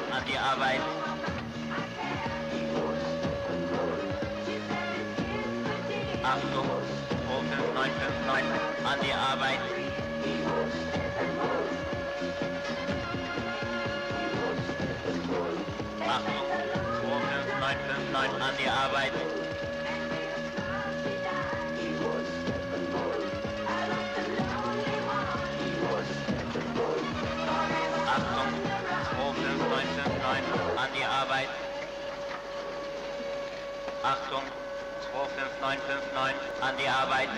an die Arbeit. Achtung, 25959 an die Arbeit. Achtung, 25959 an die Arbeit. Achtung, 25959 an die Arbeit.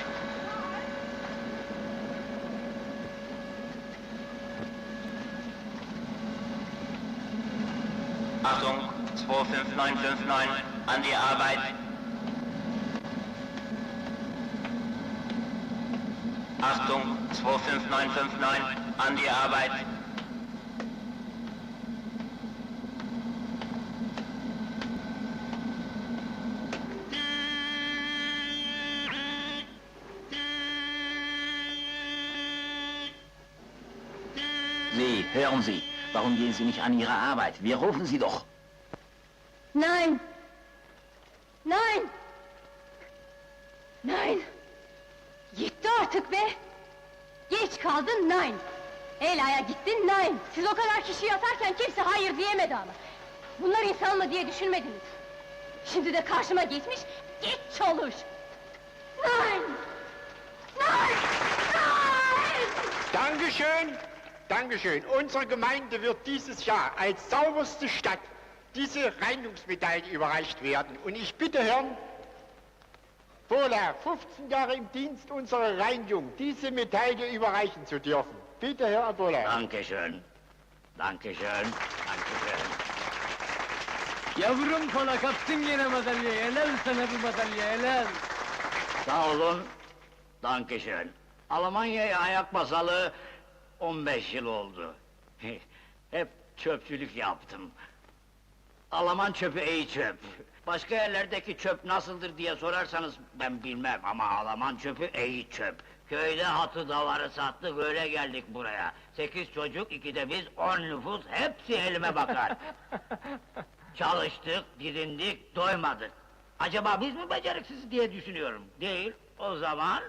Achtung, 25959 an die Arbeit. Achtung, 25959 an die Arbeit. Sie, hören Sie, warum gehen Sie nicht an Ihre Arbeit? Wir rufen Sie doch. Nein! Nein! Nein! Yetti artık be! Geç kaldın, nein! Ela'ya gittin, nein! Siz o kadar kişi yatarken kimse hayır diyemedi ama! Bunlar insan mı diye düşünmediniz! Şimdi de karşıma geçmiş, geç çalış! Nein! Nein! Nein! Dankeschön, Dankeschön. Unsere Gemeinde wird dieses Jahr als sauberste Stadt diese Reinigungsmedaille überreicht werden. Und ich bitte Herrn Bohler, 15 Jahre im Dienst unserer Reinigung, diese Medaille überreichen zu dürfen. Bitte, Herr Bohler. Dankeschön. Dankeschön. Dankeschön. Yavrum kola kaptın yine madalyayı, helal sana bu madalya, helal! Sağ olun. Dankeschön. Almanya'ya ayak basalı 15 yıl oldu. Hep çöpçülük yaptım. Alman çöpü iyi çöp. Başka yerlerdeki çöp nasıldır diye sorarsanız ben bilmem ama Alman çöpü iyi çöp. Köyde hatı davarı sattık öyle geldik buraya. Sekiz çocuk, iki de biz, on nüfus, hepsi elime bakar. Çalıştık, didindik, doymadık. Acaba biz mi beceriksiz diye düşünüyorum. Değil, o zaman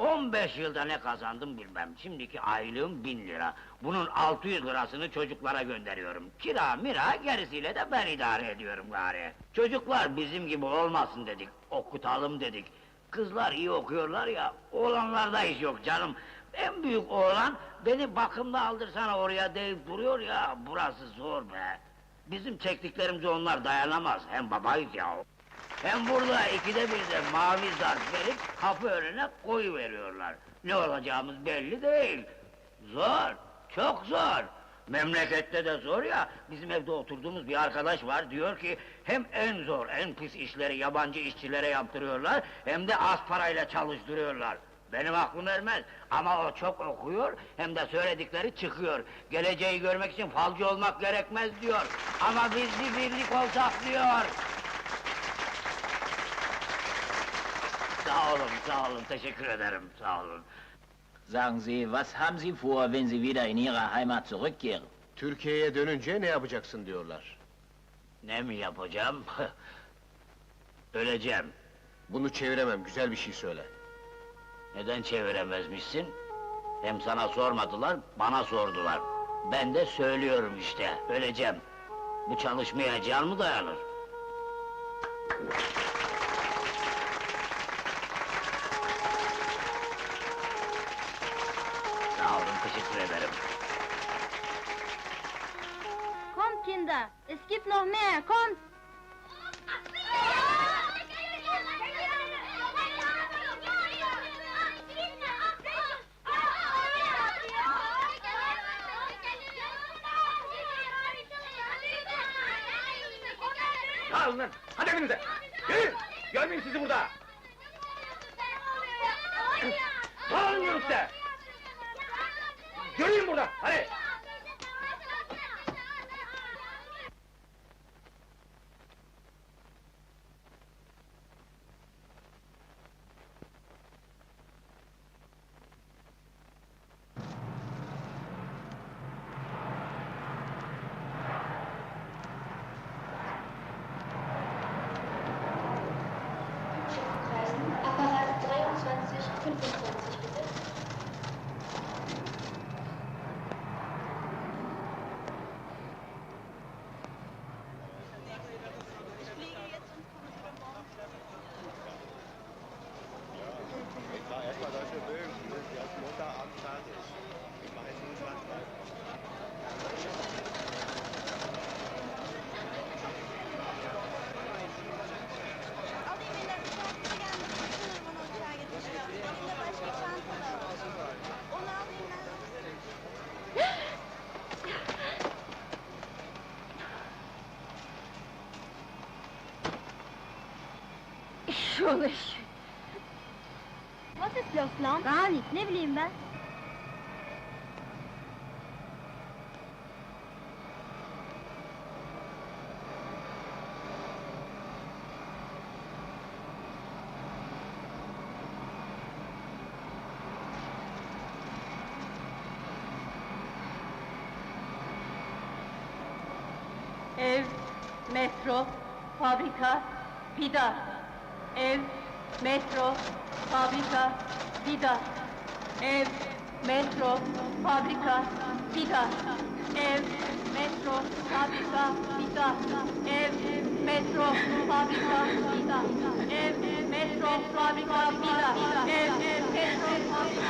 15 yılda ne kazandım bilmem. Şimdiki aylığım bin lira. Bunun 600 lirasını çocuklara gönderiyorum. Kira mira gerisiyle de ben idare ediyorum gari. Çocuklar bizim gibi olmasın dedik. Okutalım dedik. Kızlar iyi okuyorlar ya, oğlanlarda iş yok canım. En büyük oğlan beni bakımda aldırsana oraya deyip duruyor ya, burası zor be. Bizim çektiklerimize onlar dayanamaz, hem babayız ya. Hem burada ikide bir de mavi zarf verip kapı önüne koyu veriyorlar. Ne olacağımız belli değil. Zor, çok zor. Memlekette de zor ya, bizim evde oturduğumuz bir arkadaş var, diyor ki... ...hem en zor, en pis işleri yabancı işçilere yaptırıyorlar... ...hem de az parayla çalıştırıyorlar. Benim aklım ermez ama o çok okuyor, hem de söyledikleri çıkıyor. Geleceği görmek için falcı olmak gerekmez diyor. Ama biz bir birlik olsak diyor. Sağ olun, sağ olun, teşekkür ederim, sağ olun. Sagen Sie, was haben Sie vor, wenn Sie wieder in Ihre Heimat zurückkehren? Türkiye'ye dönünce ne yapacaksın diyorlar. Ne mi yapacağım? Öleceğim. Bunu çeviremem, güzel bir şey söyle. Neden çeviremezmişsin? Hem sana sormadılar, bana sordular. Ben de söylüyorum işte, öleceğim. Bu çalışmaya can mı dayanır? Teşekkür ederim. Kommt Kinder, es gibt noch mehr, kommt! Dağılın lan, hadi evinize! Yürüyün! Görmeyeyim sizi burada! Dağılın diyorum घेऊन मुला Apparat Thank you. Şuleş. Was ist los, Lan? Gar nicht, ne bileyim ben. Ev, metro, fabrika, vida. Ev, metro, fabrika, vida. Ev, metro, fabrika, vida. Ev, metro, fabrika, vida. Ev, metro, fabrika, vida. Ev, metro, fabrika, vida. Ev, metro, fabrika, vida.